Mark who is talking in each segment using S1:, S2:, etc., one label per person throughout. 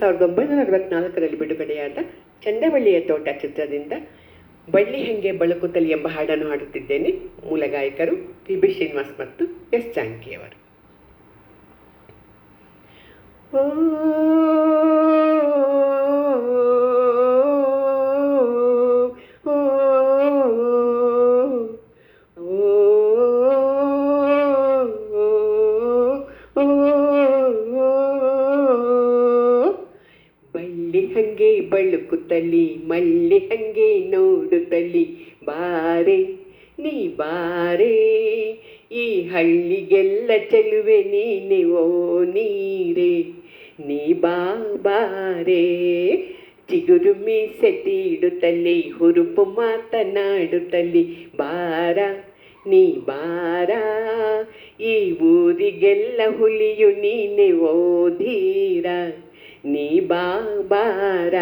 S1: ಸಾವಿರದ ಒಂಬೈನೂರ ಅರವತ್ನಾಲ್ಕರಲ್ಲಿ ಬಿಡುಗಡೆಯಾದ ಚಂದವಳ್ಳಿಯ ತೋಟ ಚಿತ್ರದಿಂದ ಬಳ್ಳಿ ಹೆಂಗೆ ಬಳುಕುತ್ತಲಿ ಎಂಬ ಹಾಡನ್ನು ಹಾಡುತ್ತಿದ್ದೇನೆ ಮೂಲ ಗಾಯಕರು ಪಿ ಬಿ ಶ್ರೀನಿವಾಸ್ ಮತ್ತು ಎಸ್ ಜಾನಕಿಯವರು. ಓ ಹಂಗೆ ಬಳುಕುತ್ತಲಿ ಮಲ್ಲಿ ಹಂಗೆ ನೋಡುತ್ತಲಿ ಬಾರೆ, ನೀ ಬಾರೆ, ಈ ಹಳ್ಳಿಗೆಲ್ಲ ಚೆಲುವೆ ನೀನೆ, ಓ ನೀರೆ. ನೀ ಬಾ, ಬಾರೆ, ಚಿಗುರು ಮೀಸೆ ತೀಡುತ್ತಲಿ ಹುರುಪು ಮಾತನಾಡುತ್ತಲಿ ಬಾರ, ನೀ ಬಾರ, ಈ ಊರಿಗೆಲ್ಲ ಹುಲಿಯು ನೀನೆ, ಓ ಧೀರ. ನೀ ಬಾಬಾರ.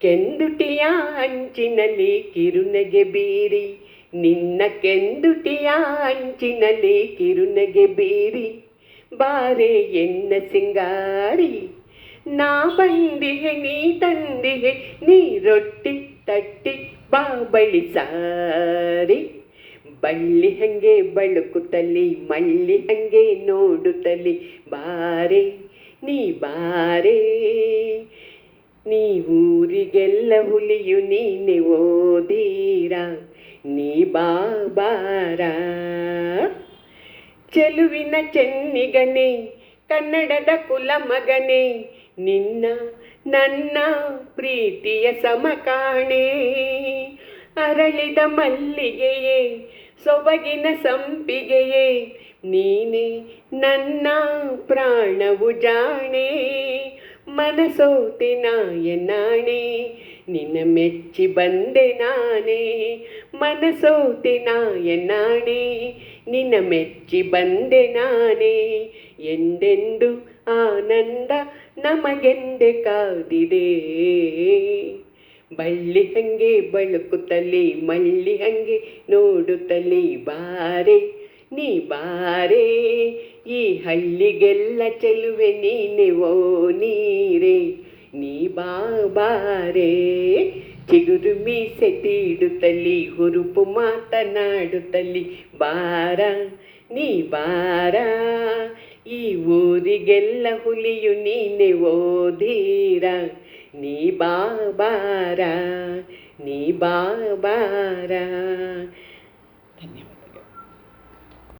S1: ಕೆಂದುಟಿಯ ಅಂಚಿನಲ್ಲಿ ಕಿರುನಗೆ ಬೀರಿ, ನಿನ್ನ ಕೆಂದುಟಿಯ ಅಂಚಿನಲ್ಲಿ ಕಿರುನಗೆ ಬೀರಿ, ಬಾರೆ ಎನ್ನ ಸಿಂಗಾರಿ. ನಾ ಬಂದಿಹೆ, ನೀ ತಂದಿಹೆ, ನೀ ರೊಟ್ಟಿ ತಟ್ಟಿ ಬಾ ಬಳಿ ಸಾರಿ. ಬಳ್ಳಿ ಹಂಗೆ ಬಳುಕುತ್ತಲಿ ಮಳ್ಳಿ ಹಂಗೆ ನೋಡುತ್ತಲಿ ಬಾರೆ ನೀ ಬಾರೆ, ನೀ ಊರಿಗೆಲ್ಲ ಹುಲಿಯು ನೀನೆ ಓದೀರ, ನೀ ಬಾಬಾರ. ಚೆಲುವಿನ ಚೆನ್ನಿಗನೆ, ಕನ್ನಡದ ಕುಲ ಮಗನೆ ನಿನ್ನ, ನನ್ನ ಪ್ರೀತಿಯ ಸಮಕಾಣೆ ಅರಳಿದ ಮಲ್ಲಿಗೆಯೇ ಸೊಬಗಿನ ಸಂಪಿಗೆಯೇ, ನೀನೆ ನನ್ನ ಪ್ರಾಣವು ಜಾಣೆ. ಮನಸೋತೆ ನಾಯನಾಣೆ ನಿನ್ನ ಮೆಚ್ಚಿ ಬಂದೆ ನಾನೇ. ಮನಸೋತೆ ನಾಯನಾಣೆ ನಿನ್ನ ಮೆಚ್ಚಿ ಬಂದೆ ನಾನೇ. ಎಂದೆಂದು ಆನಂದ ನಮಗೆಂದೆ ಕಾದಿದೆ. ಬಳ್ಳಿ ಹಂಗೆ ಬಳುಕುತ್ತಲಿ, ಮಳ್ಳಿ ಹಂಗೆ ನೋಡುತ್ತಲಿ, ಬಾರೆ, ನೀ ಬಾರೆ, ಈ ಹಳ್ಳಿಗೆಲ್ಲ ಚೆಲುವೆ ನೀನೆ, ಓ ನೀರೆ, ನೀ ಬಾ ಬಾರೆ. ಚಿಗುರು ಮೀಸೆ ತೀಡುತ್ತಲಿ, ಹುರುಪು ಮಾತನಾಡುತ್ತಲಿ, ಬಾರ, ನೀ ಬಾರ. ಈ ಊರಿಗೆಲ್ಲ ಹುಲಿಯು ನೀನೆ ಓ ಧೀರ ನೀ ಬಾ ಬಾರ ನೀ ಬಾ ಬಾರ